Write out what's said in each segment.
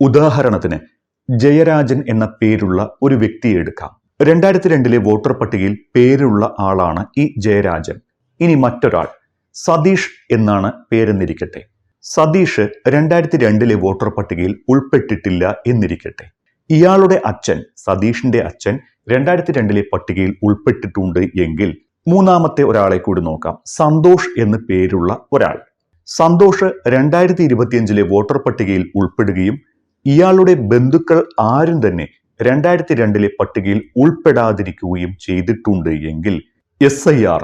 ഉദാഹരണത്തിന് ജയരാജൻ എന്ന പേരുള്ള ഒരു വ്യക്തിയെ എടുക്കാം. രണ്ടായിരത്തി രണ്ടിലെ വോട്ടർ പട്ടികയിൽ പേരുള്ള ആളാണ് ഈ ജയരാജൻ. ഇനി മറ്റൊരാൾ സതീഷ് എന്നാണ് പേരെന്നിരിക്കട്ടെ. സതീഷ് രണ്ടായിരത്തി രണ്ടിലെ വോട്ടർ പട്ടികയിൽ ഉൾപ്പെട്ടിട്ടില്ല എന്നിരിക്കട്ടെ. ഇയാളുടെ അച്ഛൻ സതീഷിന്റെ അച്ഛൻ രണ്ടായിരത്തി രണ്ടിലെ പട്ടികയിൽ ഉൾപ്പെട്ടിട്ടുണ്ട് എങ്കിൽ മൂന്നാമത്തെ ഒരാളെ കൂടി നോക്കാം. സന്തോഷ് എന്ന് പേരുള്ള ഒരാൾ. സന്തോഷ് രണ്ടായിരത്തി ഇരുപത്തിയഞ്ചിലെ വോട്ടർ പട്ടികയിൽ ഉൾപ്പെടുകയും ഇയാളുടെ ബന്ധുക്കൾ ആരും തന്നെ രണ്ടായിരത്തി രണ്ടിലെ പട്ടികയിൽ ഉൾപ്പെടാതിരിക്കുകയും ചെയ്തിട്ടുണ്ട് എങ്കിൽ എസ് ഐ ആർ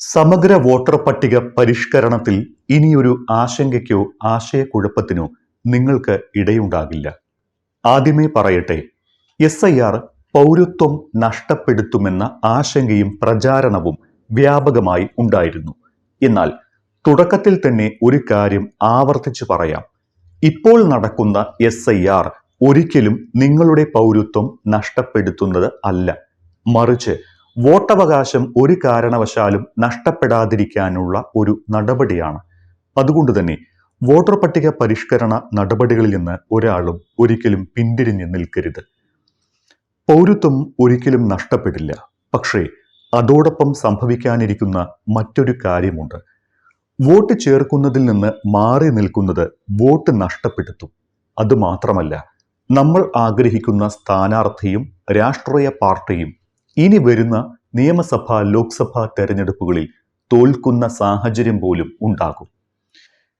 സമഗ്ര വോട്ടർ പട്ടിക പരിഷ്കരണത്തിൽ ഇനിയൊരു ആശങ്കയ്ക്കോ ആശയക്കുഴപ്പത്തിനോ നിങ്ങൾക്ക് ഇടയുണ്ടാകില്ല. ആദ്യമേ പറയട്ടെ എസ് ഐ ആർ പൗരത്വം നഷ്ടപ്പെടുത്തുമെന്ന ആശങ്കയും പ്രചാരണവും വ്യാപകമായി ഉണ്ടായിരുന്നു. എന്നാൽ തുടക്കത്തിൽ തന്നെ ഒരു കാര്യം ആവർത്തിച്ചു പറയാം. ഇപ്പോൾ നടക്കുന്ന എസ് ഐ ആർ ഒരിക്കലും നിങ്ങളുടെ പൗരത്വം നഷ്ടപ്പെടുത്തുന്നത് അല്ല. മറിച്ച് വോട്ടവകാശം ഒരു കാരണവശാലും നഷ്ടപ്പെടാതിരിക്കാനുള്ള ഒരു നടപടിയാണ്. അതുകൊണ്ട് തന്നെ വോട്ടർ പട്ടിക പരിഷ്കരണ നടപടികളിൽ നിന്ന് ഒരാളും ഒരിക്കലും പിന്തിരിഞ്ഞ് നിൽക്കരുത്. പൗരത്വം ഒരിക്കലും നഷ്ടപ്പെടില്ല. പക്ഷേ അതോടൊപ്പം സംഭവിക്കാനിരിക്കുന്ന മറ്റൊരു കാര്യമുണ്ട്. വോട്ട് ചേർക്കുന്നതിൽ നിന്ന് മാറി നിൽക്കുന്നത് വോട്ട് നഷ്ടപ്പെടുത്തും. അതുമാത്രമല്ല നമ്മൾ ആഗ്രഹിക്കുന്ന സ്ഥാനാർത്ഥിയും രാഷ്ട്രീയ പാർട്ടിയും ഇനി വരുന്ന നിയമസഭാ ലോക്സഭാ തെരഞ്ഞെടുപ്പുകളിൽ തോൽക്കുന്ന സാഹചര്യം പോലും ഉണ്ടാകും.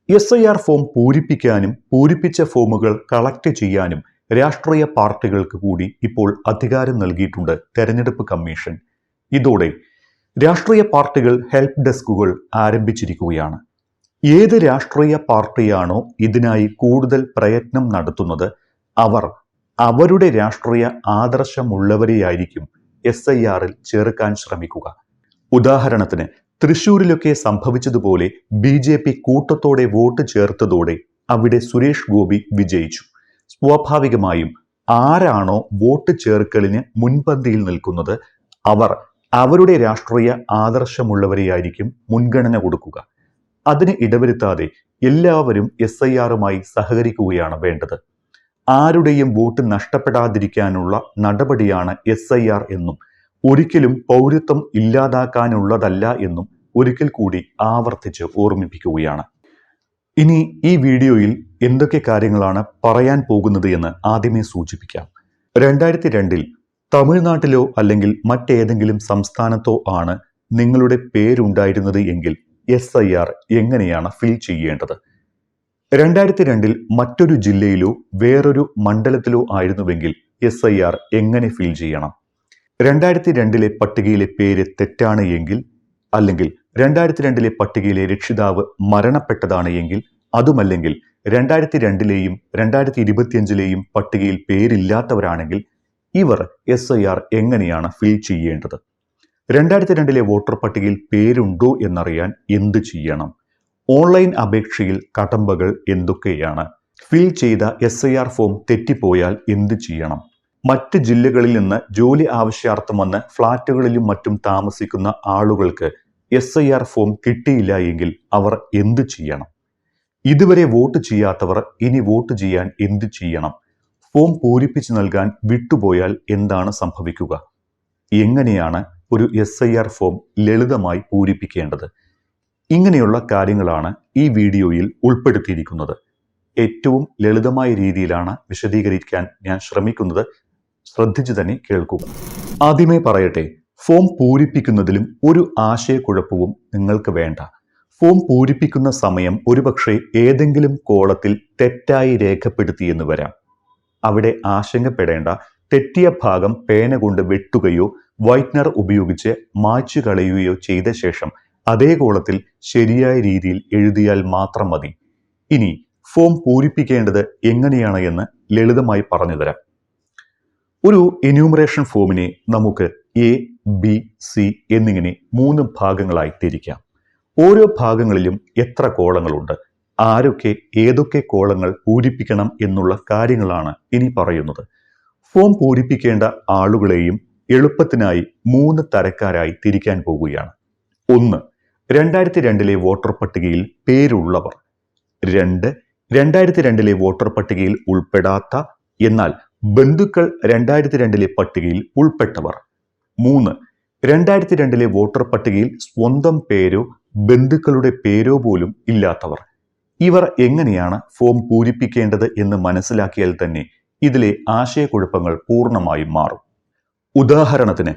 എസ് ഐ ആർ ഫോം പൂരിപ്പിക്കാനും പൂരിപ്പിച്ച ഫോമുകൾ കളക്ട് ചെയ്യാനും രാഷ്ട്രീയ പാർട്ടികൾക്ക് കൂടി ഇപ്പോൾ അധികാരം നൽകിയിട്ടുണ്ട് തെരഞ്ഞെടുപ്പ് കമ്മീഷൻ. ഇതോടെ രാഷ്ട്രീയ പാർട്ടികൾ ഹെൽപ്പ് ഡെസ്കുകൾ ആരംഭിച്ചിരിക്കുകയാണ്. ഏത് രാഷ്ട്രീയ പാർട്ടിയാണോ ഇതിനായി കൂടുതൽ പ്രയത്നം നടത്തുന്നത് അവർ അവരുടെ രാഷ്ട്രീയ ആദർശമുള്ളവരെയായിരിക്കും എസ് ഐ ആറിൽ ചേർക്കാൻ ശ്രമിക്കുക. ഉദാഹരണത്തിന് തൃശൂരിലൊക്കെ സംഭവിച്ചതുപോലെ ബി ജെ പി കൂട്ടത്തോടെ വോട്ട് ചേർത്തതോടെ അവിടെ സുരേഷ് ഗോപി വിജയിച്ചു. സ്വാഭാവികമായും ആരാണോ വോട്ട് ചേർക്കലിന് മുൻപന്തിയിൽ നിൽക്കുന്നത് അവർ അവരുടെ രാഷ്ട്രീയ ആദർശമുള്ളവരെയായിരിക്കും മുൻഗണന കൊടുക്കുക. അതിന് ഇടവരുത്താതെ എല്ലാവരും എസ് ഐ ആറുമായി സഹകരിക്കുകയാണ് വേണ്ടത്. ആരുടെയും വോട്ട് നഷ്ടപ്പെടാതിരിക്കാനുള്ള നടപടിയാണ് എസ് ഐ ആർ എന്നും ഒരിക്കലും പൗരത്വം ഇല്ലാതാക്കാനുള്ളതല്ല എന്നും ഒരിക്കൽ കൂടി ആവർത്തിച്ച് ഓർമ്മിപ്പിക്കുകയാണ്. ഇനി ഈ വീഡിയോയിൽ എന്തൊക്കെ കാര്യങ്ങളാണ് പറയാൻ പോകുന്നത് എന്ന് ആദ്യമേ സൂചിപ്പിക്കാം. രണ്ടായിരത്തി രണ്ടിൽ തമിഴ്നാട്ടിലോ അല്ലെങ്കിൽ മറ്റേതെങ്കിലും സംസ്ഥാനത്തോ ആണ് നിങ്ങളുടെ പേരുണ്ടായിരുന്നത് എങ്കിൽ എസ് ഐ ആർ എങ്ങനെയാണ് ഫിൽ ചെയ്യേണ്ടത്? രണ്ടായിരത്തി രണ്ടിൽ മറ്റൊരു ജില്ലയിലോ വേറൊരു മണ്ഡലത്തിലോ ആയിരുന്നുവെങ്കിൽ എസ് ഐ ആർ എങ്ങനെ ഫിൽ ചെയ്യണം? രണ്ടായിരത്തി രണ്ടിലെ പട്ടികയിലെ പേര് തെറ്റാണ് എങ്കിൽ അല്ലെങ്കിൽ രണ്ടായിരത്തി രണ്ടിലെ പട്ടികയിലെ രക്ഷിതാവ് മരണപ്പെട്ടതാണ് എങ്കിൽ അതുമല്ലെങ്കിൽ രണ്ടായിരത്തി രണ്ടിലെയും രണ്ടായിരത്തി ഇരുപത്തിയഞ്ചിലെയും പട്ടികയിൽ പേരില്ലാത്തവരാണെങ്കിൽ ഇവർ എസ് ഐ ആർ എങ്ങനെയാണ് ഫിൽ ചെയ്യേണ്ടത്? രണ്ടായിരത്തി രണ്ടിലെ വോട്ടർ പട്ടികയിൽ പേരുണ്ടോ എന്നറിയാൻ എന്ത് ചെയ്യണം? ഓൺലൈൻ അപേക്ഷയിൽ കടമ്പകൾ എന്തൊക്കെയാണ്? ഫിൽ ചെയ്ത എസ് ഐ ആർ ഫോം തെറ്റിപ്പോയാൽ എന്ത് ചെയ്യണം? മറ്റ് ജില്ലകളിൽ നിന്ന് ജോലി ആവശ്യാർത്ഥം വന്ന് ഫ്ളാറ്റുകളിലും മറ്റും താമസിക്കുന്ന ആളുകൾക്ക് എസ് ഐ ആർ ഫോം കിട്ടിയില്ല എങ്കിൽ അവർ എന്ത് ചെയ്യണം? ഇതുവരെ വോട്ട് ചെയ്യാത്തവർ ഇനി വോട്ട് ചെയ്യാൻ എന്ത് ചെയ്യണം? ഫോം പൂരിപ്പിച്ചു നൽകാൻ വിട്ടുപോയാൽ എന്താണ് സംഭവിക്കുക? എങ്ങനെയാണ് ഒരു എസ് ഐ ആർ ഫോം ലളിതമായി പൂരിപ്പിക്കേണ്ടത്? ഇങ്ങനെയുള്ള കാര്യങ്ങളാണ് ഈ വീഡിയോയിൽ ഉൾപ്പെടുത്തിയിരിക്കുന്നത്. ഏറ്റവും ലളിതമായ രീതിയിലാണ് വിശദീകരിക്കാൻ ഞാൻ ശ്രമിക്കുന്നത്. ശ്രദ്ധിച്ചു തന്നെ കേൾക്കുക ആദ്യമേ പറയട്ടെ ഫോം പൂരിപ്പിക്കുന്നതിലും ഒരു ആശയക്കുഴപ്പവും നിങ്ങൾക്ക് വേണ്ട. ഫോം പൂരിപ്പിക്കുന്ന സമയം ഒരുപക്ഷെ ഏതെങ്കിലും കോളത്തിൽ തെറ്റായി രേഖപ്പെടുത്തിയെന്ന് വരാം. അവിടെ ആശങ്കപ്പെടേണ്ട. തെറ്റിയ ഭാഗം പേന കൊണ്ട് വെട്ടുകയോ വൈറ്റ്നർ ഉപയോഗിച്ച് മായ്ച്ചു കളയുകയോ ചെയ്ത ശേഷം അതേ കോളത്തിൽ ശരിയായ രീതിയിൽ എഴുതിയാൽ മാത്രം മതി. ഇനി ഫോം പൂരിപ്പിക്കേണ്ടത് എങ്ങനെയാണ് എന്ന് ലളിതമായി പറഞ്ഞു തരാം ഒരു എന്യൂമറേഷൻ ഫോമിനെ നമുക്ക് എ ബി സി എന്നിങ്ങനെ മൂന്ന് ഭാഗങ്ങളായി തിരിക്കാം. ഓരോ ഭാഗങ്ങളിലും എത്ര കോളങ്ങളുണ്ട് ആരൊക്കെ ഏതൊക്കെ കോളങ്ങൾ പൂരിപ്പിക്കണം എന്നുള്ള കാര്യങ്ങളാണ് ഇനി പറയുന്നത്. ഫോം പൂരിപ്പിക്കേണ്ട ആളുകളെയും എളുപ്പത്തിനായി മൂന്ന് തരക്കാരായി തിരിക്കാൻ പോകുകയാണ് ഒന്ന് രണ്ടായിരത്തി രണ്ടിലെ വോട്ടർ പട്ടികയിൽ പേരുള്ളവർ. രണ്ട് രണ്ടായിരത്തി രണ്ടിലെ വോട്ടർ പട്ടികയിൽ ഉൾപ്പെടാത്ത എന്നാൽ ബന്ധുക്കൾ രണ്ടായിരത്തി രണ്ടിലെ പട്ടികയിൽ ഉൾപ്പെട്ടവർ. മൂന്ന് രണ്ടായിരത്തി രണ്ടിലെ വോട്ടർ പട്ടികയിൽ സ്വന്തം പേരോ ബന്ധുക്കളുടെ പേരോ പോലും ഇല്ലാത്തവർ. ഇവർ എങ്ങനെയാണ് ഫോം പൂരിപ്പിക്കേണ്ടത് എന്ന് മനസ്സിലാക്കിയാൽ തന്നെ ഇതിലെ ആശയക്കുഴപ്പങ്ങൾ പൂർണമായും മാറും. ഉദാഹരണത്തിന്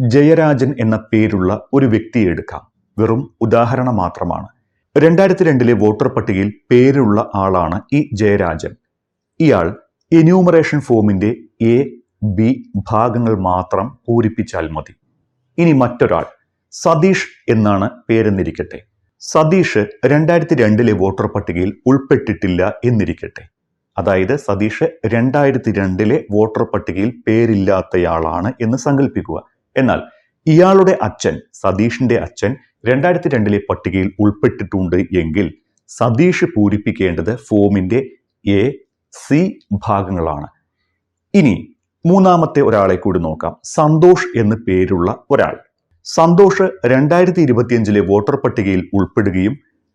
ജയരാജൻ എന്ന പേരുള്ള ഒരു വ്യക്തിയെ എടുക്കാം. വെറും ഉദാഹരണം മാത്രമാണ്. രണ്ടായിരത്തി രണ്ടിലെ വോട്ടർ പട്ടികയിൽ പേരുള്ള ആളാണ് ഈ ജയരാജൻ. ഇയാൾ എന്യൂമറേഷൻ ഫോമിന്റെ എ ബി ഭാഗങ്ങൾ മാത്രം പൂരിപ്പിച്ചാൽ മതി. ഇനി മറ്റൊരാൾ സതീഷ് എന്നാണ് പേരെന്നിരിക്കട്ടെ. സതീഷ് രണ്ടായിരത്തി രണ്ടിലെ വോട്ടർ പട്ടികയിൽ ഉൾപ്പെട്ടിട്ടില്ല എന്നിരിക്കട്ടെ. അതായത് സതീഷ് രണ്ടായിരത്തി രണ്ടിലെ വോട്ടർ പട്ടികയിൽ പേരില്ലാത്തയാളാണ് എന്ന് സങ്കല്പിക്കുക എന്നാൽ ഇയാളുടെ അച്ഛൻ സതീഷിന്റെ അച്ഛൻ രണ്ടായിരത്തി രണ്ടിലെ പട്ടികയിൽ ഉൾപ്പെട്ടിട്ടുണ്ട് എങ്കിൽ സതീഷ് പൂരിപ്പിക്കേണ്ടത് ഫോമിന്റെ എ സി ഭാഗങ്ങളാണ്. ഇനി മൂന്നാമത്തെ ഒരാളെ കൂടി നോക്കാം. സന്തോഷ് എന്ന് പേരുള്ള ഒരാൾ. സന്തോഷ് രണ്ടായിരത്തി ഇരുപത്തിയഞ്ചിലെ വോട്ടർ പട്ടികയിൽ ഉൾപ്പെടുകയും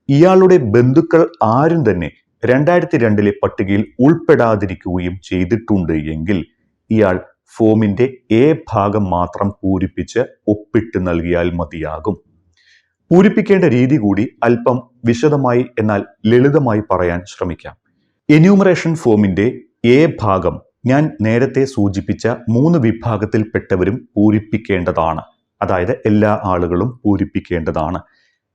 ഇയാളുടെ ബന്ധുക്കൾ ആരും തന്നെ രണ്ടായിരത്തി രണ്ടിലെ പട്ടികയിൽ ഉൾപ്പെടാതിരിക്കുകയും ചെയ്തിട്ടുണ്ട് എങ്കിൽ ഇയാൾ ഫോമിന്റെ എ ഭാഗം മാത്രം പൂരിപ്പിച്ച് ഒപ്പിട്ട് നൽകിയാൽ മതിയാകും. പൂരിപ്പിക്കേണ്ട രീതി കൂടി അല്പം വിശദമായി എന്നാൽ ലളിതമായി പറയാൻ ശ്രമിക്കാം. എന്യൂമറേഷൻ ഫോമിന്റെ എ ഭാഗം ഞാൻ നേരത്തെ സൂചിപ്പിച്ച മൂന്ന് വിഭാഗത്തിൽപ്പെട്ടവരും പൂരിപ്പിക്കേണ്ടതാണ്. അതായത് എല്ലാ ആളുകളും പൂരിപ്പിക്കേണ്ടതാണ്.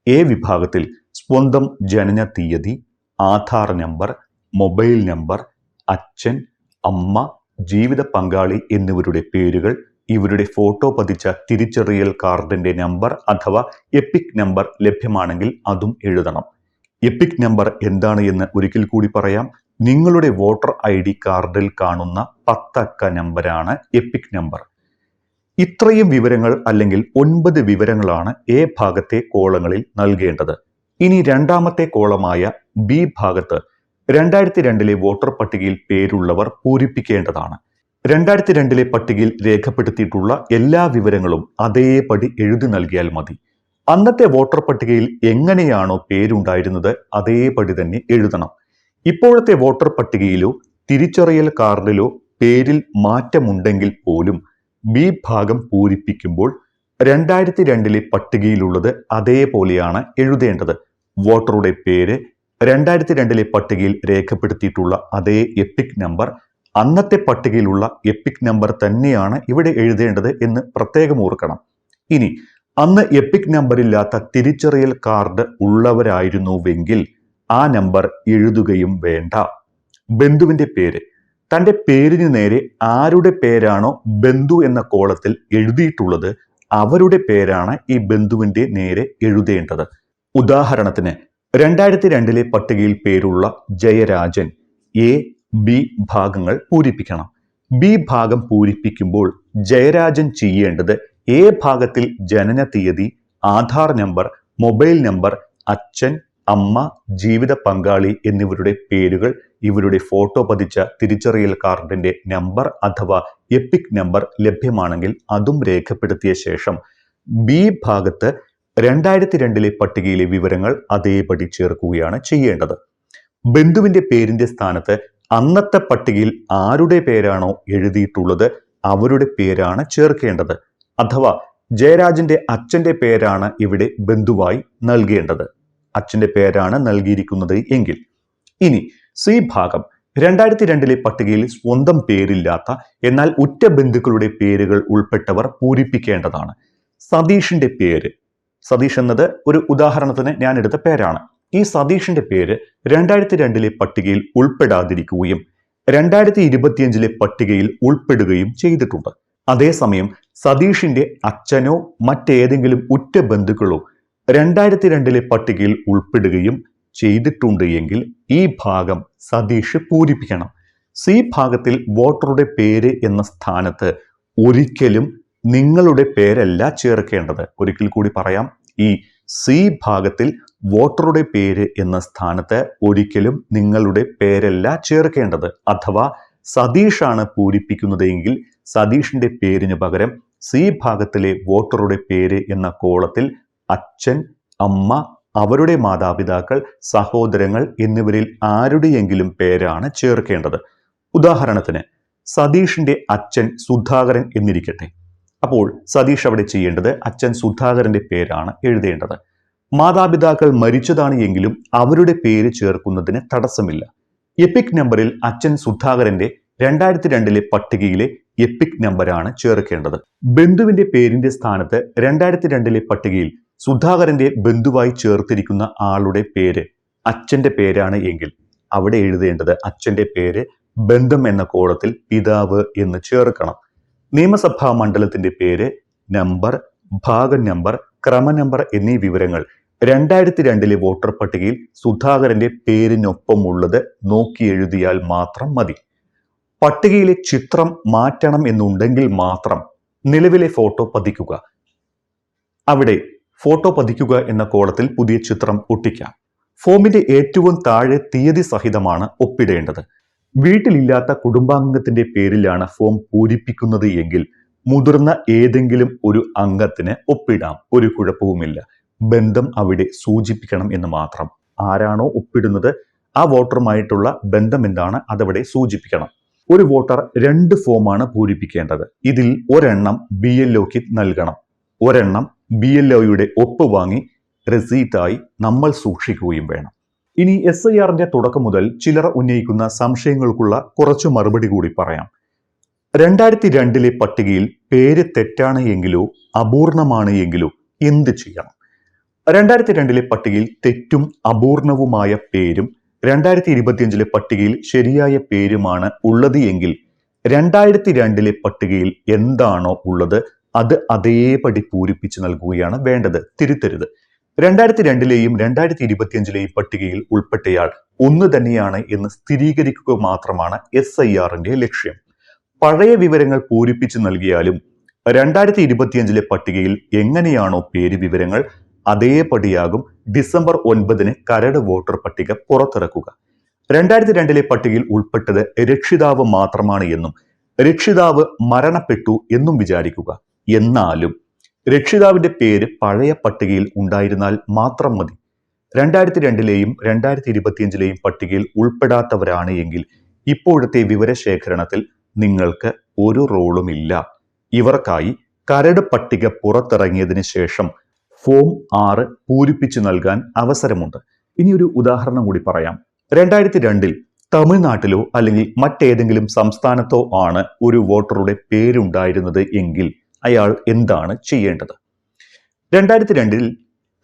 എ വിഭാഗത്തിൽ സ്വന്തം ജനന തീയതി ആധാർ നമ്പർ മൊബൈൽ നമ്പർ അച്ഛൻ അമ്മ ജീവിത പങ്കാളി എന്നിവരുടെ പേരുകൾ ഇവരുടെ ഫോട്ടോ പതിച്ച തിരിച്ചറിയൽ കാർഡിന്റെ നമ്പർ അഥവാ എപ്പിക് നമ്പർ ലഭ്യമാണെങ്കിൽ അതും എഴുതണം. എപ്പിക് നമ്പർ എന്താണ് എന്ന് ഒരിക്കൽ കൂടി പറയാം. നിങ്ങളുടെ വോട്ടർ ഐ ഡി കാർഡിൽ കാണുന്ന പത്തക്ക നമ്പരാണ് എപ്പിക് നമ്പർ. ഇത്രയും വിവരങ്ങൾ അല്ലെങ്കിൽ ഒൻപത് വിവരങ്ങളാണ് എ ഭാഗത്തെ കോളങ്ങളിൽ നൽകേണ്ടത്. ഇനി രണ്ടാമത്തെ കോളമായ ബി ഭാഗത്ത് രണ്ടായിരത്തി രണ്ടിലെ വോട്ടർ പട്ടികയിൽ പേരുള്ളവർ പൂരിപ്പിക്കേണ്ടതാണ്. രണ്ടായിരത്തി രണ്ടിലെ പട്ടികയിൽ രേഖപ്പെടുത്തിയിട്ടുള്ള എല്ലാ വിവരങ്ങളും അതേപടി എഴുതി നൽകിയാൽ മതി. അന്നത്തെ വോട്ടർ പട്ടികയിൽ എങ്ങനെയാണോ പേരുണ്ടായിരുന്നത് അതേപടി തന്നെ എഴുതണം. ഇപ്പോഴത്തെ വോട്ടർ പട്ടികയിലോ തിരിച്ചറിയൽ കാർഡിലോ പേരിൽ മാറ്റമുണ്ടെങ്കിൽ പോലും ബി ഭാഗം പൂരിപ്പിക്കുമ്പോൾ രണ്ടായിരത്തി രണ്ടിലെ പട്ടികയിലുള്ളത് അതേപോലെയാണ് എഴുതേണ്ടത്. വോട്ടറുടെ പേര് രണ്ടായിരത്തി രണ്ടിലെ പട്ടികയിൽ രേഖപ്പെടുത്തിയിട്ടുള്ള അതേ എപ്പിക് നമ്പർ അന്നത്തെ പട്ടികയിലുള്ള എപ്പിക് നമ്പർ തന്നെയാണ് ഇവിടെ എഴുതേണ്ടത് എന്ന് പ്രത്യേകം ഓർക്കണം. ഇനി അന്ന് എപ്പിക് നമ്പർ ഇല്ലാത്ത തിരിച്ചറിയൽ കാർഡ് ഉള്ളവരായിരുന്നുവെങ്കിൽ ആ നമ്പർ എഴുതുകയും വേണ്ട. ബന്ധുവിന്റെ പേര് തന്റെ പേരിന് നേരെ ആരുടെ പേരാണോ ബന്ധു എന്ന കോളത്തിൽ എഴുതിയിട്ടുള്ളത് അവരുടെ പേരാണ് ഈ ബന്ധുവിന്റെ നേരെ എഴുതേണ്ടത്. ഉദാഹരണത്തിന് രണ്ടായിരത്തി രണ്ടിലെ പട്ടികയിൽ പേരുള്ള ജയരാജൻ എ ബി ഭാഗങ്ങൾ പൂരിപ്പിക്കണം. ബി ഭാഗം പൂരിപ്പിക്കുമ്പോൾ ജയരാജൻ ചെയ്യേണ്ടത് എ ഭാഗത്തിൽ ജനന തീയതി ആധാർ നമ്പർ മൊബൈൽ നമ്പർ അച്ഛൻ അമ്മ ജീവിത പങ്കാളി എന്നിവരുടെ പേരുകൾ ഇവരുടെ ഫോട്ടോ പതിച്ച തിരിച്ചറിയൽ കാർഡിന്റെ നമ്പർ അഥവാ എപ്പിക് നമ്പർ ലഭ്യമാണെങ്കിൽ അതും രേഖപ്പെടുത്തിയ ശേഷം ബി ഭാഗത്ത് രണ്ടായിരത്തി രണ്ടിലെ പട്ടികയിലെ വിവരങ്ങൾ അതേപടി ചേർക്കുകയാണ് ചെയ്യേണ്ടത്. ബന്ധുവിന്റെ പേരിന്റെ സ്ഥാനത്ത് അന്നത്തെ പട്ടികയിൽ ആരുടെ പേരാണോ എഴുതിയിട്ടുള്ളത് അവരുടെ പേരാണ് ചേർക്കേണ്ടത്. അഥവാ ജയരാജന്റെ അച്ഛന്റെ പേരാണ് ഇവിടെ ബന്ധുവായി നൽകേണ്ടത്. അച്ഛന്റെ പേരാണ് നൽകിയിരിക്കുന്നത് എങ്കിൽ. ഇനി സി ഭാഗം രണ്ടായിരത്തി രണ്ടിലെ പട്ടികയിൽ സ്വന്തം പേരില്ലാത്ത എന്നാൽ ഉറ്റ ബന്ധുക്കളുടെ പേരുകൾ ഉൾപ്പെട്ടവർ പൂരിപ്പിക്കേണ്ടതാണ്. സതീഷിന്റെ പേര്. സതീഷ് എന്നത് ഒരു ഉദാഹരണത്തിന് ഞാൻ എടുത്ത പേരാണ്. ഈ സതീഷിന്റെ പേര് രണ്ടായിരത്തി രണ്ടിലെ പട്ടികയിൽ ഉൾപ്പെടാതിരിക്കുകയും രണ്ടായിരത്തി ഇരുപത്തിയഞ്ചിലെ പട്ടികയിൽ ഉൾപ്പെടുകയും ചെയ്തിട്ടുണ്ട്. അതേസമയം സതീഷിന്റെ അച്ഛനോ മറ്റേതെങ്കിലും ഉറ്റ ബന്ധുക്കളോ രണ്ടായിരത്തി രണ്ടിലെ പട്ടികയിൽ ഉൾപ്പെടുകയും ചെയ്തിട്ടുണ്ട് എങ്കിൽ ഈ ഭാഗം സതീഷ് പൂരിപ്പിക്കണം. സി ഭാഗത്തിൽ വോട്ടറുടെ പേര് എന്ന സ്ഥാനത്ത് ഒരിക്കലും നിങ്ങളുടെ പേരല്ല ചേർക്കേണ്ടത്. ഒരിക്കൽ കൂടി പറയാം. ഈ സി ഭാഗത്തിൽ വോട്ടറുടെ പേര് എന്ന സ്ഥാനത്ത് ഒരിക്കലും നിങ്ങളുടെ പേരല്ല ചേർക്കേണ്ടത്. അഥവാ സതീഷാണ് പൂരിപ്പിക്കുന്നതെങ്കിൽ സതീഷിന്റെ പേരിന് പകരം സി ഭാഗത്തിലെ വോട്ടറുടെ പേര് എന്ന കോളത്തിൽ അച്ഛൻ അമ്മ അവരുടെ മാതാപിതാക്കൾ സഹോദരങ്ങൾ എന്നിവരിൽ ആരുടെയെങ്കിലും പേരാണ് ചേർക്കേണ്ടത്. ഉദാഹരണത്തിന് സതീഷിന്റെ അച്ഛൻ സുധാകരൻ എന്നിരിക്കട്ടെ. അപ്പോൾ സതീഷ് അവിടെ ചെയ്യേണ്ടത് അച്ഛൻ സുധാകരന്റെ പേരാണ് എഴുതേണ്ടത്. മാതാപിതാക്കൾ മരിച്ചതാണ് എങ്കിലും അവരുടെ പേര് ചേർക്കുന്നതിന് തടസ്സമില്ല. എപ്പിക് നമ്പറിൽ അച്ഛൻ സുധാകരന്റെ രണ്ടായിരത്തി രണ്ടിലെ പട്ടികയിലെ എപ്പിക് നമ്പറാണ് ചേർക്കേണ്ടത്. ബന്ധുവിന്റെ പേരിന്റെ സ്ഥാനത്ത് രണ്ടായിരത്തി രണ്ടിലെ പട്ടികയിൽ സുധാകരന്റെ ബന്ധുവായി ചേർത്തിരിക്കുന്ന ആളുടെ പേര് അച്ഛന്റെ പേരാണ് എങ്കിൽ അവിടെ എഴുതേണ്ടത് അച്ഛന്റെ പേര് ബന്ധം എന്ന കോളത്തിൽ പിതാവ് എന്ന് ചേർക്കണം. നിയമസഭാ മണ്ഡലത്തിന്റെ പേര് നമ്പർ ഭാഗം നമ്പർ ക്രമ നമ്പർ എന്നീ വിവരങ്ങൾ രണ്ടായിരത്തി രണ്ടിലെ വോട്ടർ പട്ടികയിൽ സുധാകരന്റെ പേരിനൊപ്പമുള്ളത് നോക്കി എഴുതിയാൽ മാത്രം മതി. പട്ടികയിലെ ചിത്രം മാറ്റണം എന്നുണ്ടെങ്കിൽ മാത്രം നിലവിലെ ഫോട്ടോ പതിക്കുക. അവിടെ ഫോട്ടോ പതിക്കുക എന്ന കോളത്തിൽ പുതിയ ചിത്രം ഒട്ടിക്കാം. ഫോമിന്റെ ഏറ്റവും താഴെ തീയതി സഹിതമാണ് ഒപ്പിടേണ്ടത്. വീട്ടിലില്ലാത്ത കുടുംബാംഗത്തിന്റെ പേരിലാണ് ഫോം പൂരിപ്പിക്കുന്നത് എങ്കിൽ മുതിർന്ന ഏതെങ്കിലും ഒരു അംഗത്തിന് ഒപ്പിടാം. ഒരു കുഴപ്പവുമില്ല. ബന്ധം അവിടെ സൂചിപ്പിക്കണം എന്ന് മാത്രം. ആരാണോ ഒപ്പിടുന്നത് ആ വോട്ടറുമായിട്ടുള്ള ബന്ധം എന്താണ് അതവിടെ സൂചിപ്പിക്കണം. ഒരു വോട്ടർ രണ്ട് ഫോമാണ് പൂരിപ്പിക്കേണ്ടത്. ഇതിൽ ഒരെണ്ണം ബി എൽ ഒക്ക് നൽകണം. ഒരെണ്ണം ബി എൽ ഒയുടെ ഒപ്പ് വാങ്ങി റെസീറ്റായി നമ്മൾ സൂക്ഷിക്കുകയും വേണം. ഇനി എസ് ഐ ആറിന്റെ തുടക്കം മുതൽ ചിലർ ഉന്നയിക്കുന്ന സംശയങ്ങൾക്കുള്ള കുറച്ചു മറുപടി കൂടി പറയാം. രണ്ടായിരത്തി രണ്ടിലെ പട്ടികയിൽ പേര് തെറ്റാണ് എങ്കിലോ അപൂർണമാണ് എങ്കിലോ എന്ത് ചെയ്യണം രണ്ടായിരത്തി രണ്ടിലെ പട്ടികയിൽ തെറ്റും അപൂർണവുമായ പേരും രണ്ടായിരത്തി ഇരുപത്തിയഞ്ചിലെ പട്ടികയിൽ ശരിയായ പേരുമാണ് ഉള്ളത് എങ്കിൽ രണ്ടായിരത്തി രണ്ടിലെ പട്ടികയിൽ എന്താണോ ഉള്ളത് അത് അതേപടി പൂരിപ്പിച്ച് നൽകുകയാണ് വേണ്ടത്. തിരുത്തരുത്. രണ്ടായിരത്തി രണ്ടിലെയും രണ്ടായിരത്തി ഇരുപത്തിയഞ്ചിലെയും പട്ടികയിൽ ഉൾപ്പെട്ടയാൾ ഒന്ന് തന്നെയാണ് എന്ന് സ്ഥിരീകരിക്കുക മാത്രമാണ് എസ് ഐ ആറിന്റെ ലക്ഷ്യം. പഴയ വിവരങ്ങൾ പൂരിപ്പിച്ചു നൽകിയാലും രണ്ടായിരത്തി ഇരുപത്തിയഞ്ചിലെ പട്ടികയിൽ എങ്ങനെയാണോ പേര് വിവരങ്ങൾ അതേപടിയാകും ഡിസംബർ ഒൻപതിന് കരട് വോട്ടർ പട്ടിക പുറത്തിറക്കുക. രണ്ടായിരത്തി രണ്ടിലെ പട്ടികയിൽ ഉൾപ്പെട്ടത് രക്ഷിതാവ് മാത്രമാണ് എന്നും രക്ഷിതാവ് മരണപ്പെട്ടു എന്നും വിചാരിക്കുക. എന്നാലും രക്ഷിതാവിന്റെ പേര് പഴയ പട്ടികയിൽ ഉണ്ടായിരുന്നാൽ മാത്രം മതി. രണ്ടായിരത്തി രണ്ടിലെയും രണ്ടായിരത്തി ഇരുപത്തിയഞ്ചിലെയും പട്ടികയിൽ ഉൾപ്പെടാത്തവരാണ് എങ്കിൽ ഇപ്പോഴത്തെ വിവരശേഖരണത്തിൽ നിങ്ങൾക്ക് ഒരു റോളുമില്ല ഇവർക്കായി കരട് പട്ടിക പുറത്തിറങ്ങിയതിന് ശേഷം ഫോം ആറ് പൂരിപ്പിച്ചു നൽകാൻ അവസരമുണ്ട്. ഇനി ഒരു ഉദാഹരണം കൂടി പറയാം. രണ്ടായിരത്തി രണ്ടിൽ തമിഴ്നാട്ടിലോ അല്ലെങ്കിൽ മറ്റേതെങ്കിലും സംസ്ഥാനത്തോ ആണ് ഒരു വോട്ടറുടെ പേരുണ്ടായിരുന്നത് എങ്കിൽ അയാൾ എന്താണ് ചെയ്യേണ്ടത്? രണ്ടായിരത്തി രണ്ടിൽ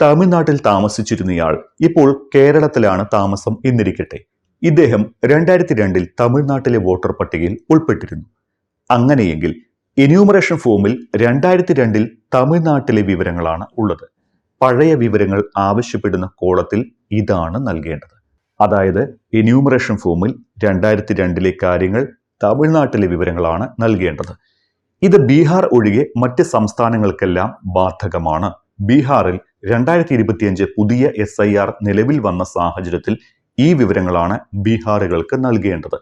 തമിഴ്നാട്ടിൽ താമസിച്ചിരുന്നയാൾ ഇപ്പോൾ കേരളത്തിലാണ് താമസം എന്നിരിക്കട്ടെ. ഇദ്ദേഹം രണ്ടായിരത്തി രണ്ടിൽ തമിഴ്നാട്ടിലെ വോട്ടർ പട്ടികയിൽ ഉൾപ്പെട്ടിരുന്നു. അങ്ങനെയെങ്കിൽ എന്യൂമറേഷൻ ഫോമിൽ രണ്ടായിരത്തി രണ്ടിൽ തമിഴ്നാട്ടിലെ വിവരങ്ങളാണ് ഉള്ളത്. പഴയ വിവരങ്ങൾ ആവശ്യപ്പെടുന്ന കോളത്തിൽ ഇതാണ് നൽകേണ്ടത്. അതായത് എന്യൂമറേഷൻ ഫോമിൽ രണ്ടായിരത്തി രണ്ടിലെ കാര്യങ്ങൾ തമിഴ്നാട്ടിലെ വിവരങ്ങളാണ് നൽകേണ്ടത്. ഇത് ബീഹാർ ഒഴികെ മറ്റ് സംസ്ഥാനങ്ങൾക്കെല്ലാം ബാധകമാണ്. ബീഹാറിൽ രണ്ടായിരത്തി ഇരുപത്തിയഞ്ച് പുതിയ എസ് ഐ ആർ നിലവിൽ വന്ന സാഹചര്യത്തിൽ ഈ വിവരങ്ങളാണ് ബീഹാറുകൾക്ക് നൽകേണ്ടത്.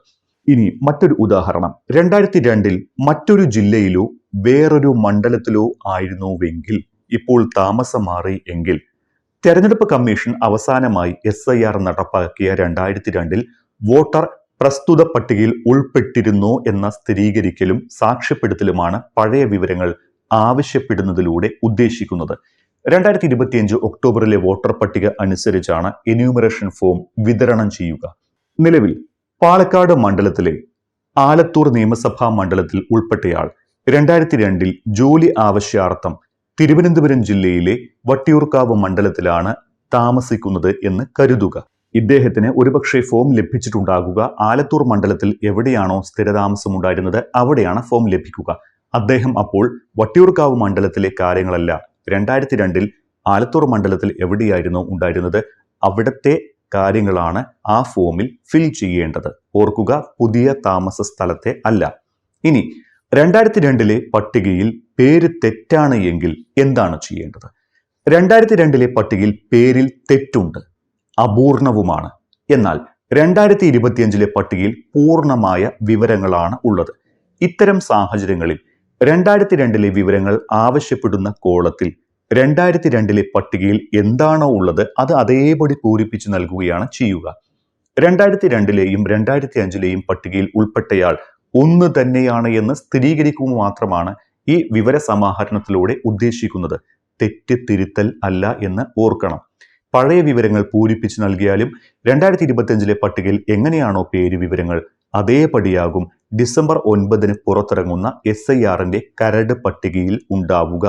ഇനി മറ്റൊരു ഉദാഹരണം. രണ്ടായിരത്തി രണ്ടിൽ മറ്റൊരു ജില്ലയിലോ വേറൊരു മണ്ഡലത്തിലോ ആയിരുന്നുവെങ്കിൽ ഇപ്പോൾ താമസം മാറി എങ്കിൽ തെരഞ്ഞെടുപ്പ് കമ്മീഷൻ അവസാനമായി എസ് ഐ ആർ നടപ്പാക്കിയ രണ്ടായിരത്തി രണ്ടിൽ വോട്ടർ പ്രസ്തുത പട്ടികയിൽ ഉൾപ്പെട്ടിരുന്നു എന്ന സ്ഥിരീകരിക്കലും സാക്ഷ്യപ്പെടുത്തലുമാണ് പഴയ വിവരങ്ങൾ ആവശ്യപ്പെടുന്നതിലൂടെ ഉദ്ദേശിക്കുന്നത്. രണ്ടായിരത്തി ഇരുപത്തിയഞ്ച് ഒക്ടോബറിലെ വോട്ടർ പട്ടിക അനുസരിച്ചാണ് എന്യൂമറേഷൻ ഫോം വിതരണം ചെയ്യുക. നിലവിൽ പാലക്കാട് മണ്ഡലത്തിലെ ആലത്തൂർ നിയമസഭാ മണ്ഡലത്തിൽ ഉൾപ്പെട്ടയാൾ രണ്ടായിരത്തി രണ്ടിൽ ജോലി ആവശ്യാർത്ഥം തിരുവനന്തപുരം ജില്ലയിലെ വട്ടിയൂർക്കാവ് മണ്ഡലത്തിലാണ് താമസിക്കുന്നത് എന്ന് കരുതുക. ഇദ്ദേഹത്തിന് ഒരുപക്ഷെ ഫോം ലഭിച്ചിട്ടുണ്ടാകുക. ആലത്തൂർ മണ്ഡലത്തിൽ എവിടെയാണോ സ്ഥിരതാമസമുണ്ടായിരുന്നത് അവിടെയാണ് ഫോം ലഭിക്കുക. അദ്ദേഹം അപ്പോൾ വട്ടിയൂർക്കാവ് മണ്ഡലത്തിലെ കാര്യങ്ങളല്ല. രണ്ടായിരത്തി രണ്ടിൽ ആലത്തൂർ മണ്ഡലത്തിൽ എവിടെയായിരുന്നു ഉണ്ടായിരുന്നത്? അവിടത്തെ കാര്യങ്ങളാണ് ആ ഫോമിൽ ഫിൽ ചെയ്യേണ്ടത്. ഓർക്കുക പുതിയ താമസ സ്ഥലത്തെ അല്ല. ഇനി രണ്ടായിരത്തി രണ്ടിലെ പട്ടികയിൽ പേര് തെറ്റാണ് എങ്കിൽ എന്താണ് ചെയ്യേണ്ടത്? രണ്ടായിരത്തി രണ്ടിലെ പട്ടികയിൽ പേരിൽ തെറ്റുണ്ട്. അപൂർണവുമാണ്. എന്നാൽ രണ്ടായിരത്തി ഇരുപത്തിയഞ്ചിലെ പട്ടികയിൽ പൂർണമായ വിവരങ്ങളാണ് ഉള്ളത്. ഇത്തരം സാഹചര്യങ്ങളിൽ രണ്ടായിരത്തി രണ്ടിലെ വിവരങ്ങൾ ആവശ്യപ്പെടുന്ന കോളത്തിൽ രണ്ടായിരത്തി രണ്ടിലെ പട്ടികയിൽ എന്താണോ ഉള്ളത് അത് അതേപടി പൂരിപ്പിച്ച് നൽകുകയാണ് ചെയ്യുക. രണ്ടായിരത്തി രണ്ടിലെയും രണ്ടായിരത്തി അഞ്ചിലെയും പട്ടികയിൽ ഉൾപ്പെട്ടയാൾ ഒന്ന് തന്നെയാണ് എന്ന് സ്ഥിരീകരിക്കുക മാത്രമാണ് ഈ വിവര സമാഹരണത്തിലൂടെ ഉദ്ദേശിക്കുന്നത്. തെറ്റ് തിരുത്തൽ അല്ല എന്ന് ഓർക്കണം. പഴയ വിവരങ്ങൾ പൂരിപ്പിച്ച് നൽകിയാലും രണ്ടായിരത്തി ഇരുപത്തിയഞ്ചിലെ പട്ടികയിൽ എങ്ങനെയാണോ പേര് വിവരങ്ങൾ അതേപടിയാകും. ഡിസംബർ ഒൻപതിന് പുറത്തിറങ്ങുന്ന എസ് ഐ ആറിന്റെ കരട് പട്ടികയിൽ ഉണ്ടാവുക.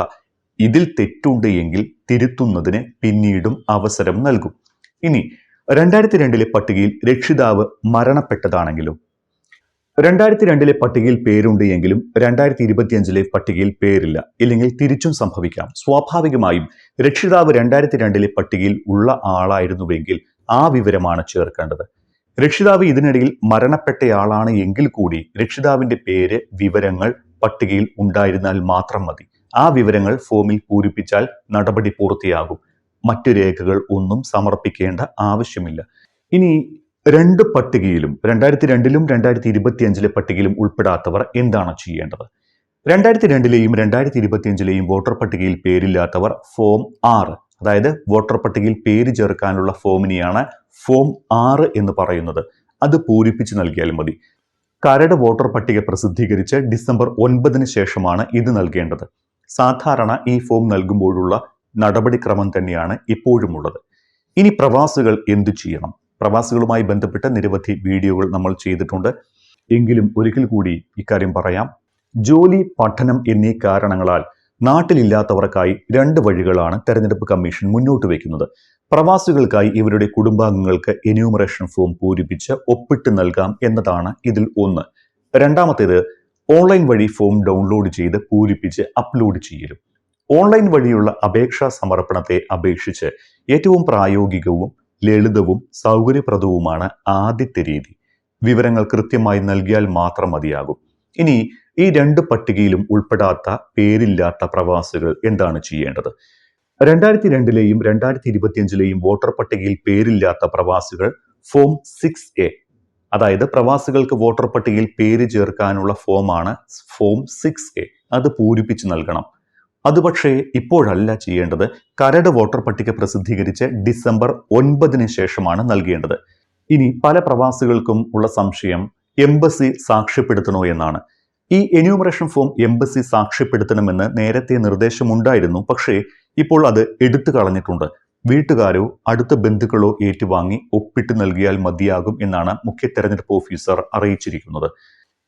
ഇതിൽ തെറ്റുണ്ട് എങ്കിൽ തിരുത്തുന്നതിന് പിന്നീടും അവസരം നൽകും. ഇനി രണ്ടായിരത്തി രണ്ടിലെ പട്ടികയിൽ രക്ഷിതാവ് മരണപ്പെട്ടതാണെങ്കിലും രണ്ടായിരത്തി രണ്ടിലെ പട്ടികയിൽ പേരുണ്ട് എങ്കിലും രണ്ടായിരത്തി ഇരുപത്തിയഞ്ചിലെ പട്ടികയിൽ പേരില്ല. ഇല്ലെങ്കിൽ തിരിച്ചും സംഭവിക്കാം. സ്വാഭാവികമായും രക്ഷിതാവ് രണ്ടായിരത്തി രണ്ടിലെ പട്ടികയിൽ ഉള്ള ആളായിരുന്നുവെങ്കിൽ ആ വിവരമാണ് ചേർക്കേണ്ടത്. രക്ഷിതാവ് ഇതിനിടയിൽ മരണപ്പെട്ടയാളാണ് എങ്കിൽ കൂടി രക്ഷിതാവിന്റെ പേര് വിവരങ്ങൾ പട്ടികയിൽ ഉണ്ടായിരുന്നാൽ മാത്രം മതി. ആ വിവരങ്ങൾ ഫോമിൽ പൂരിപ്പിച്ചാൽ നടപടി പൂർത്തിയാകും. മറ്റു രേഖകൾ ഒന്നും സമർപ്പിക്കേണ്ട ആവശ്യമില്ല. ഇനി രണ്ട് പട്ടികയിലും രണ്ടായിരത്തി രണ്ടിലും രണ്ടായിരത്തി ഇരുപത്തിയഞ്ചിലെ പട്ടികയിലും ഉൾപ്പെടാത്തവർ എന്താണ് ചെയ്യേണ്ടത്? രണ്ടായിരത്തി രണ്ടിലെയും രണ്ടായിരത്തി ഇരുപത്തിയഞ്ചിലെയും വോട്ടർ പട്ടികയിൽ പേരില്ലാത്തവർ ഫോം ആറ്. അതായത് വോട്ടർ പട്ടികയിൽ പേര് ചേർക്കാനുള്ള ഫോമിനെയാണ് ഫോം ആറ് എന്ന് പറയുന്നത്. അത് പൂരിപ്പിച്ച് നൽകിയാൽ മതി. കരട് വോട്ടർ പട്ടിക പ്രസിദ്ധീകരിച്ച് ഡിസംബർ ഒൻപതിന് ശേഷമാണ് ഇത് നൽകേണ്ടത്. സാധാരണ ഈ ഫോം നൽകുമ്പോഴുള്ള നടപടിക്രമം തന്നെയാണ് ഇപ്പോഴുമുള്ളത്. ഇനി പ്രവാസികൾ എന്തു ചെയ്യണം? പ്രവാസികളുമായി ബന്ധപ്പെട്ട് നിരവധി വീഡിയോകൾ നമ്മൾ ചെയ്തിട്ടുണ്ട്. എങ്കിലും ഒരിക്കൽ കൂടി ഇക്കാര്യം പറയാം. ജോലി പഠനം എന്നീ കാരണങ്ങളാൽ നാട്ടിലില്ലാത്തവർക്കായി രണ്ട് വഴികളാണ് തെരഞ്ഞെടുപ്പ് കമ്മീഷൻ മുന്നോട്ട് വയ്ക്കുന്നത് പ്രവാസികൾക്കായി ഇവരുടെ കുടുംബാംഗങ്ങൾക്ക് എന്യൂമറേഷൻ ഫോം പൂരിപ്പിച്ച് ഒപ്പിട്ട് നൽകാം എന്നതാണ് ഇതിൽ ഒന്ന്. രണ്ടാമത്തേത് ഓൺലൈൻ വഴി ഫോം ഡൗൺലോഡ് ചെയ്ത് പൂരിപ്പിച്ച് അപ്ലോഡ് ചെയ്യലും. ഓൺലൈൻ വഴിയുള്ള അപേക്ഷാ സമർപ്പണത്തെ അപേക്ഷിച്ച് ഏറ്റവും പ്രായോഗികവും ലളിതവും സൗകര്യപ്രദവുമാണ് ആദ്യത്തെ രീതി. വിവരങ്ങൾ കൃത്യമായി നൽകിയാൽ മാത്രം മതിയാകും. ഇനി ഈ രണ്ട് പട്ടികയിലും ഉൾപ്പെടാത്ത പേരില്ലാത്ത പ്രവാസികൾ എന്താണ് ചെയ്യേണ്ടത്? രണ്ടായിരത്തി രണ്ടിലെയും രണ്ടായിരത്തി ഇരുപത്തിയഞ്ചിലെയും വോട്ടർ പട്ടികയിൽ പേരില്ലാത്ത പ്രവാസികൾ ഫോം സിക്സ് എ അതായത് പ്രവാസികൾക്ക് വോട്ടർ പട്ടികയിൽ പേര് ചേർക്കാനുള്ള ഫോമാണ് ഫോം സിക്സ് എ അത് പൂരിപ്പിച്ച് നൽകണം. അത് പക്ഷേ ഇപ്പോഴല്ല ചെയ്യേണ്ടത്. കരട് വോട്ടർ പട്ടിക പ്രസിദ്ധീകരിച്ച് ഡിസംബർ ഒൻപതിന് ശേഷമാണ് നൽകേണ്ടത്. ഇനി പല പ്രവാസികൾക്കും ഉള്ള സംശയം എംബസി സാക്ഷ്യപ്പെടുത്തണോ എന്നാണ്. ഈ എന്യൂമറേഷൻ ഫോം എംബസി സാക്ഷ്യപ്പെടുത്തണമെന്ന് നേരത്തെ നിർദ്ദേശമുണ്ടായിരുന്നു. പക്ഷേ ഇപ്പോൾ അത് എടുത്തു കളഞ്ഞിട്ടുണ്ട്. വീട്ടുകാരോ അടുത്ത ബന്ധുക്കളോ ഏറ്റുവാങ്ങി ഒപ്പിട്ട് നൽകിയാൽ മതിയാകും എന്നാണ് മുഖ്യ തെരഞ്ഞെടുപ്പ് ഓഫീസർ അറിയിച്ചിരിക്കുന്നത്.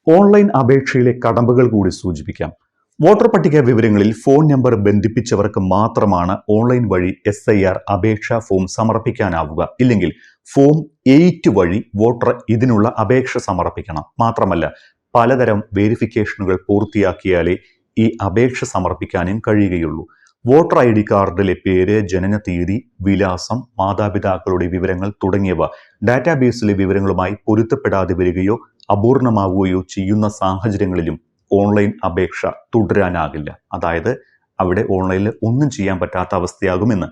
ഓൺലൈൻ അപേക്ഷയിലെ കടമ്പകൾ കൂടി സൂചിപ്പിക്കാം. വോട്ടർ പട്ടിക വിവരങ്ങളിൽ ഫോൺ നമ്പർ ബന്ധിപ്പിച്ചവർക്ക് മാത്രമാണ് ഓൺലൈൻ വഴി എസ് ഐ ആർ അപേക്ഷാ ഫോം സമർപ്പിക്കാനാവുക. ഇല്ലെങ്കിൽ ഫോം എയ്റ്റ് വഴി വോട്ടർ ഇതിനുള്ള അപേക്ഷ സമർപ്പിക്കണം. മാത്രമല്ല പലതരം വെരിഫിക്കേഷനുകൾ പൂർത്തിയാക്കിയാലേ ഈ അപേക്ഷ സമർപ്പിക്കാനും കഴിയുകയുള്ളൂ. വോട്ടർ ഐ ഡി കാർഡിലെ പേര് ജനന തീയതി വിലാസം മാതാപിതാക്കളുടെ വിവരങ്ങൾ തുടങ്ങിയവ ഡാറ്റാബേസിലെ വിവരങ്ങളുമായി പൊരുത്തപ്പെടാതെ വരികയോ അപൂർണമാവുകയോ ചെയ്യുന്ന സാഹചര്യങ്ങളിലും ഓൺലൈൻ അപേക്ഷ തുടരാനാകില്ല. അതായത് അവിടെ ഓൺലൈനിൽ ഒന്നും ചെയ്യാൻ പറ്റാത്ത അവസ്ഥയാകുമെന്ന്.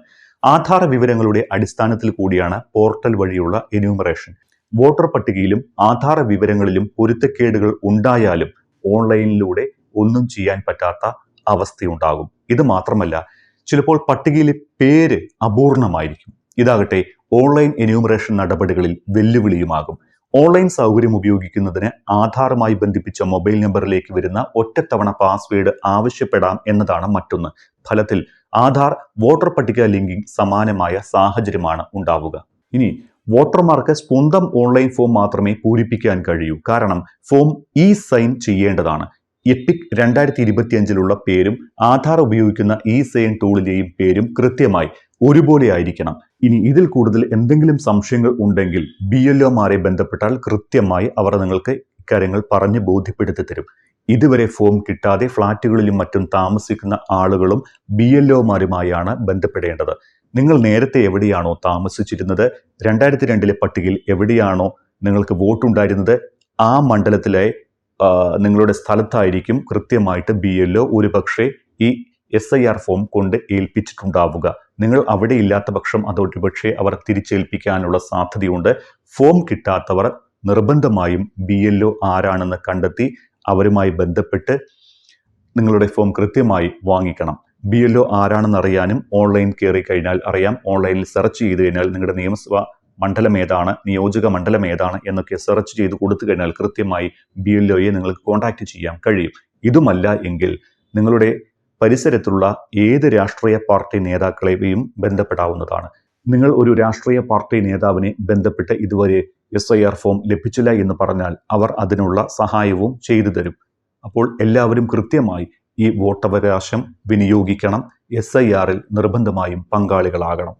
ആധാർ വിവരങ്ങളുടെ അടിസ്ഥാനത്തിൽ കൂടിയാണ് പോർട്ടൽ വഴിയുള്ള എന്യൂമറേഷൻ വോട്ടർ പട്ടികയിലും ആധാർ വിവരങ്ങളിലും പൊരുത്തക്കേടുകൾ ഉണ്ടായാലും ഓൺലൈനിലൂടെ ഒന്നും ചെയ്യാൻ പറ്റാത്ത അവസ്ഥയുണ്ടാകും. ഇത് മാത്രമല്ല ചിലപ്പോൾ പട്ടികയിലെ പേര് അപൂർണമായിരിക്കും. ഇതാകട്ടെ ഓൺലൈൻ എന്യൂമറേഷൻ നടപടികളിൽ വെല്ലുവിളിയുമാകും. ഓൺലൈൻ സൗകര്യം ഉപയോഗിക്കുന്നതിന് ആധാറുമായി ബന്ധിപ്പിച്ച മൊബൈൽ നമ്പറിലേക്ക് വരുന്ന ഒറ്റത്തവണ പാസ്വേഡ് ആവശ്യപ്പെടാം എന്നതാണ് മറ്റൊന്ന്. ഫലത്തിൽ ആധാർ വോട്ടർ പട്ടിക ലിങ്കിങ് സമാനമായ സാഹചര്യമാണ് ഉണ്ടാവുക. ഇനി വോട്ടർമാർക്ക് സ്വന്തം ഓൺലൈൻ ഫോം മാത്രമേ പൂരിപ്പിക്കാൻ കഴിയൂ. കാരണം ഫോം ഇ സൈൻ ചെയ്യേണ്ടതാണ്. എപ്പിക് രണ്ടായിരത്തി ഇരുപത്തിയഞ്ചിലുള്ള പേരും ആധാർ ഉപയോഗിക്കുന്ന ഇ സൈൻ ടൂളിലെയും പേരും കൃത്യമായി ഒരുപോലെ ആയിരിക്കണം ഇനി ഇതിൽ കൂടുതൽ എന്തെങ്കിലും സംശയങ്ങൾ ഉണ്ടെങ്കിൽ ബി എൽ ഒമാരെ ബന്ധപ്പെട്ടാൽ കൃത്യമായി അവർ നിങ്ങൾക്ക് ഇക്കാര്യങ്ങൾ പറഞ്ഞ് ബോധ്യപ്പെടുത്തി തരും. ഇതുവരെ ഫോം കിട്ടാതെ ഫ്ളാറ്റുകളിലും മറ്റും താമസിക്കുന്ന ആളുകളും ബി എൽ ഒമാരുമായാണ് ബന്ധപ്പെടേണ്ടത്. നിങ്ങൾ നേരത്തെ എവിടെയാണോ താമസിച്ചിരുന്നത്? രണ്ടായിരത്തി രണ്ടിലെ പട്ടികയിൽ എവിടെയാണോ നിങ്ങൾക്ക് വോട്ടുണ്ടായിരുന്നത്? ആ മണ്ഡലത്തിലെ നിങ്ങളുടെ സ്ഥലത്തായിരിക്കും കൃത്യമായിട്ട് ബി എൽ ഒ ഒരു പക്ഷേ ഈ എസ് ഐ ആർ ഫോം കൊണ്ട് ഏൽപ്പിച്ചിട്ടുണ്ടാവുക. നിങ്ങൾ അവിടെ ഇല്ലാത്ത പക്ഷം അത് ഒരുപക്ഷെ അവർ തിരിച്ചേൽപ്പിക്കാനുള്ള സാധ്യതയുണ്ട്. ഫോം കിട്ടാത്തവർ നിർബന്ധമായും ബി എൽ ഒ ആരാണെന്ന് കണ്ടെത്തി അവരുമായി ബന്ധപ്പെട്ട് നിങ്ങളുടെ ഫോം കൃത്യമായി വാങ്ങിക്കണം. ബി എൽ ഒ ആരാണെന്ന് അറിയാനും ഓൺലൈൻ കയറി കഴിഞ്ഞാൽ അറിയാം. ഓൺലൈനിൽ സെർച്ച് ചെയ്ത് കഴിഞ്ഞാൽ നിങ്ങളുടെ നിയമസഭ മണ്ഡലം ഏതാണ് നിയോജക മണ്ഡലം ഏതാണ് എന്നൊക്കെ സെർച്ച് ചെയ്ത് കൊടുത്തു കഴിഞ്ഞാൽ കൃത്യമായി ബി എൽ ഒയെ നിങ്ങൾക്ക് കോൺടാക്റ്റ് ചെയ്യാൻ കഴിയും. ഇതുമല്ല എങ്കിൽ നിങ്ങളുടെ പരിസരത്തുള്ള ഏത് രാഷ്ട്രീയ പാർട്ടി നേതാക്കളെയും ബന്ധപ്പെടാവുന്നതാണ്. നിങ്ങൾ ഒരു രാഷ്ട്രീയ പാർട്ടി നേതാവിനെ ബന്ധപ്പെട്ട് ഇതുവരെ എസ് ഐ ആർ ഫോം ലഭിച്ചില്ല എന്ന് പറഞ്ഞാൽ അവർ അതിനുള്ള സഹായവും ചെയ്തു തരും. അപ്പോൾ എല്ലാവരും കൃത്യമായി ഈ വോട്ടവകാശം വിനിയോഗിക്കണം എസ് ഐ ആറിൽ നിർബന്ധമായും പങ്കാളികളാകണം.